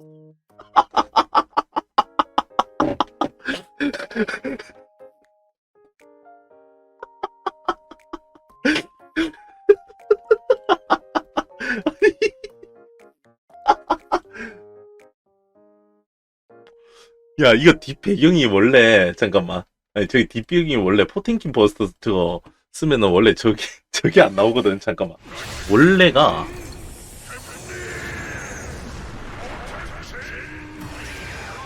야, 이거 뒷 배경이 원래, 잠깐만. 아니, 저기 뒷 배경이 원래 포텐킨 버스터 쓰면은 원래 저기, 저기 안 나오거든. 잠깐만. 원래가,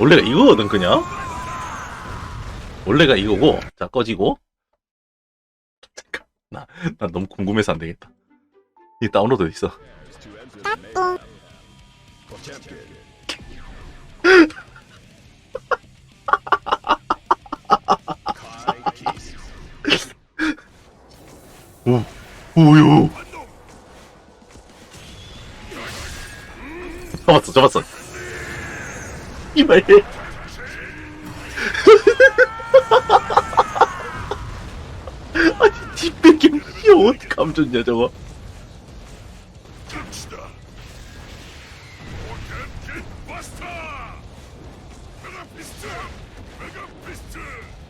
원래가 이거거든, 그냥? 원래가 이거고, 자, 꺼지고. 나, 나 너무 궁금해서 안 되겠다. 이 다운로드 있어. 오, 우유. 잡았어, 잡았어. 이말. 아니, 뒷배경, 이 어떻게 감췄냐, 저거.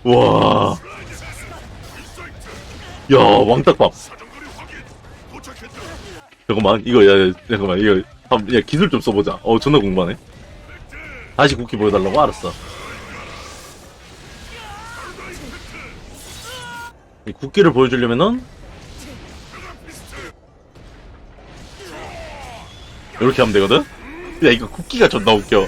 와. 야, 왕딱밥. 잠깐만, 이거, 야, 야, 잠깐만, 이거, 한- 야, 기술 좀 써보자. 어, 존나 궁금하네. 다시 국기 보여달라고? 알았어. 이 국기를 보여주려면은, 이렇게 하면 되거든? 야, 이거 국기가 존나 웃겨.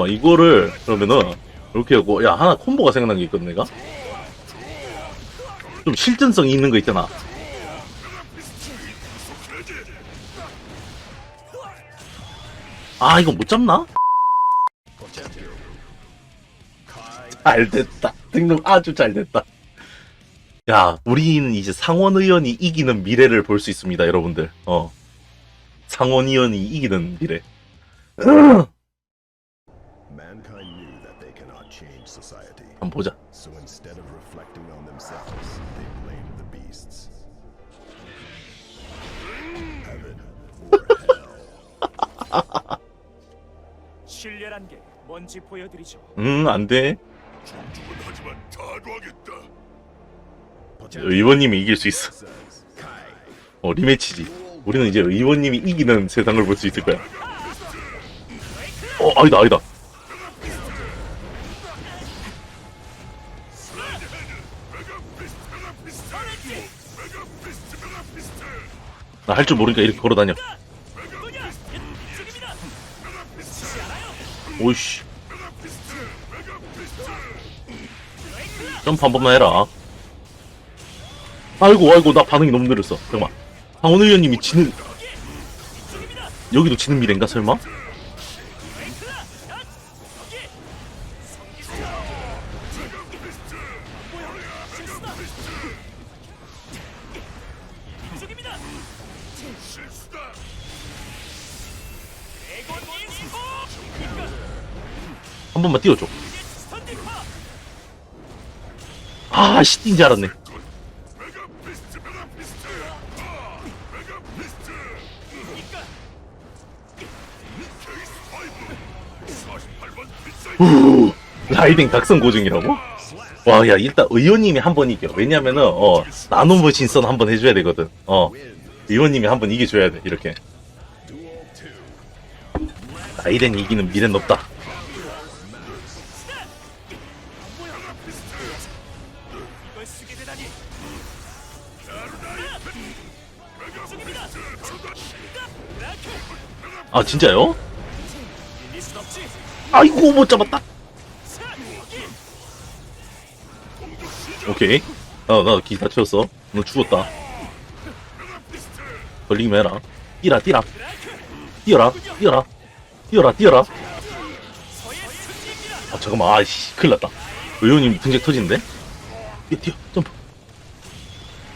잠깐만 이거를 그러면은 이렇게 하고 야 하나 콤보가 생각난 게 있거든 내가? 좀 실전성 있는 거 있잖아. 아 이거 못 잡나? 잘 됐다. 등록 아주 잘 됐다. 야 우리는 이제 상원 의원이 이기는 미래를 볼 수 있습니다 여러분들. 어. 상원 의원이 이기는 미래 society. 한번 보자 So instead of reflecting on themselves, they blamed the beasts. Heaven or hell. 신뢰란 게 뭔지 보여드리죠. 응 안돼 정중은 하지만 자도하겠다. 의원님이 이길 수 있어. 어 리매치지 우리는 이제 의원님이 이기는 세상을 볼 수 있을 거야 어 아니다 아니다 나 할 줄 모르니까 이렇게 걸어다녀. 오이씨. 점프 한 번만 해라. 아이고 아이고 나 반응이 너무 느렸어. 잠깐만 황원 의원님이 지는 여기도 지는 미래인가 설마? 한 번만 띄워줘 아 시팅인 줄 알았네 후, 라이딩 각성 고증이라고? 와, 야, 일단 의원님이 한 번 이겨. 왜냐면은, 어, 나노브 신선 한 번 해줘야 되거든. 어, 의원님이 한 번 이겨줘야 돼, 이렇게. 라이딩 이기는 미래는 없다. 쓰게 되다니. 아, 진짜요? 밀릴 순 없지. 아이고, 못 잡았다. 오케이. 나, 나 기 다쳤어. 너 죽었다. 걸리기만 해라. 뛰라, 뛰라. 뛰어라, 뛰어라. 뛰어라, 뛰어라. 아, 잠깐만. 아이씨, 큰일 났다. 의원님 등장 터지는데? 뛰어, 뛰어, 점프.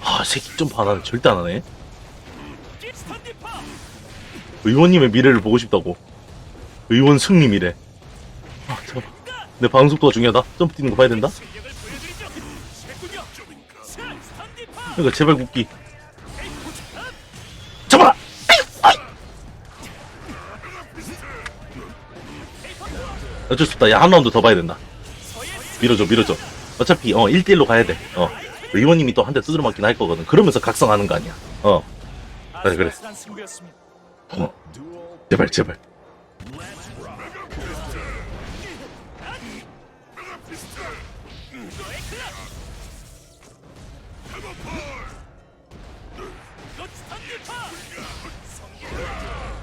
아, 새끼 점프 안 하네. 절대 안 하네. 의원님의 미래를 보고 싶다고. 의원 승리미래. 아, 잠깐만. 내 방속도가 중요하다. 점프 뛰는 거 봐야 된다. 그러니까 제발 국기. 잡아라! 어쩔 수 없다. 야, 한 라운드 더 봐야 된다. 밀어줘, 밀어줘. 어차피, 어, 1대1로 가야 돼. 어. 의원님이 또 한 대 두드려 맞긴 할 거거든. 그러면서 각성하는 거 아니야. 어. 그래, 그래. 어. 제발, 제발.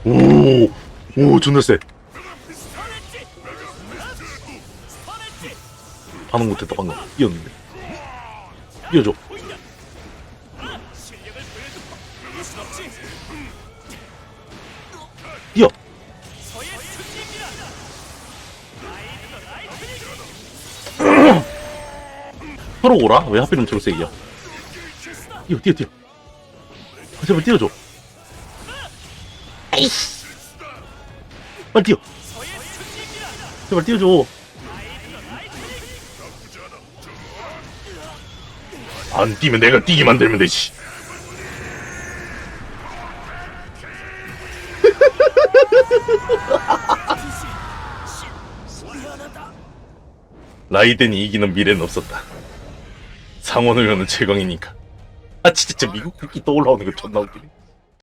오, 오, 존나 세. 반응 못했다, 방금. 승리입니다. 라이드 라이트닝. 서로 오라? 왜 하필이면 초록색이야? 뛰어, 뛰어, 뛰어. 아, 제발 뛰어줘. 에이씨. 빨리 뛰어. 제발 뛰어줘. 안 뛰면 내가 뛰게 만들면 되지. 라이덴이 이기는 미래는 없었다. 상원 의원은 최강이니까. 아 진짜 저 미국 국기 떠올라오는 거 존나 웃기네.